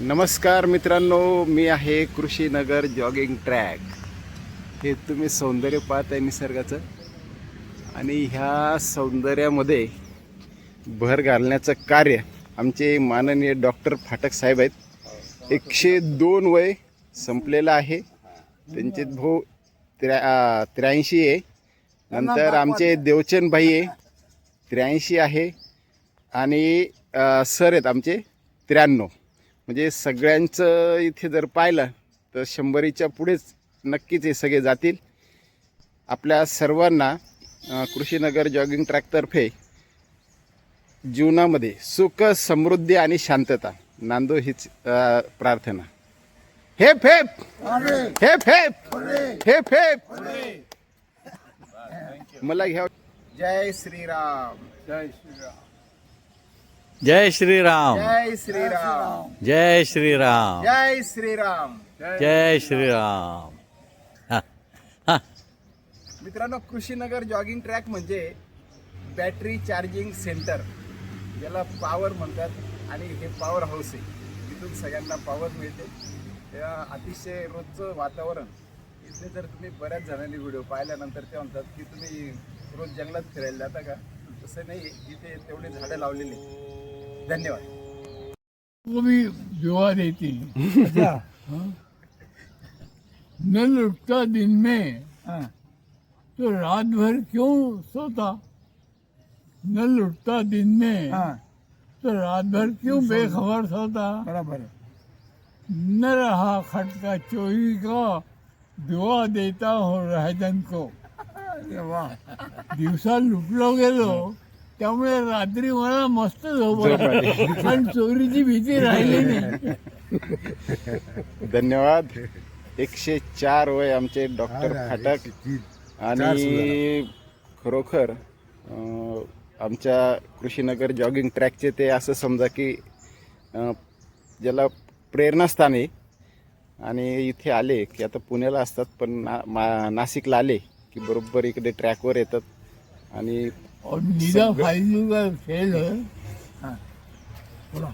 नमस्कार मित्रांनो मी आहे कृषीनगर जॉगिंग ट्रॅक हे तुम्ही सौंदर्य पाहत आहे निसर्गाचं. आणि ह्या सौंदर्यामध्ये भर घालण्याचं कार्य आमचे माननीय डॉक्टर फाटक साहेब आहेत. एकशे दोन वय संपलेलं आहे. त्यांचे भाऊ त्र्या त्र्याऐंशी आहे. नंतर आमचे देवचंद भाई आहे. त्र्याऐंशी आहे. आणि सर आहेत आमचे त्र्याण्णव. म्हणजे सगळ्यांचं इथे जर पाहिलं तर शंभरीच्या पुढेच नक्कीच हे सगळे जातील. आपल्या सर्वांना कृषीनगर जॉगिंग ट्रॅकतर्फे जीवनामध्ये सुख समृद्धी आणि शांतता. नांदो हीच प्रार्थना. हेप हेप! हेप हेप! हेप हेप! मला घ्या जय श्रीराम. जय श्रीराम. जय श्रीराम। जय श्रीराम। जय श्रीराम। जय श्रीराम। जय श्रीराम. मित्रांनो कृषीनगर जॉगिंग ट्रॅक म्हणजे बॅटरी चार्जिंग सेंटर याला पॉवर म्हणतात आणि हे पॉवर हाऊस आहे. इथून सगळ्यांना पॉवर मिळते. तेव्हा अतिशय रोजचं वातावरण. इथे जर तुम्ही बऱ्याच जणांनी व्हिडिओ पाहिल्यानंतर ते म्हणतात की तुम्ही रोज जंगलात फिरायला जाता का? तसं नाही इथे तेवढी झाडं लावलेली. धन्यवाद। वो भी दुआ देती हाँ? न लुटता दिन में तो रात भर क्यों सोता? न लुटता दिन में तो रात भर क्यों बेखबर सोता? बराबर। न रहा खटका चोरी का दुआ देता हूँ रहजन को। दिवसा लुटलो गेलो त्यामुळे रात्री मला मस्त झोप आली. पण चोरीची भीती राहिली नाही. धन्यवाद. एकशे चार वय आमचे डॉक्टर फाटक आणि खरोखर अं, आमच्या कृषीनगर जॉगिंग ट्रॅकचे ते असं समजा की अं, ज्याला प्रेरणास्थान आहे. आणि इथे आले की आता पुण्याला असतात पण ना मा नाशिकला आले की बरोबर इकडे ट्रॅकवर येतात. आणि खेल है. बोला.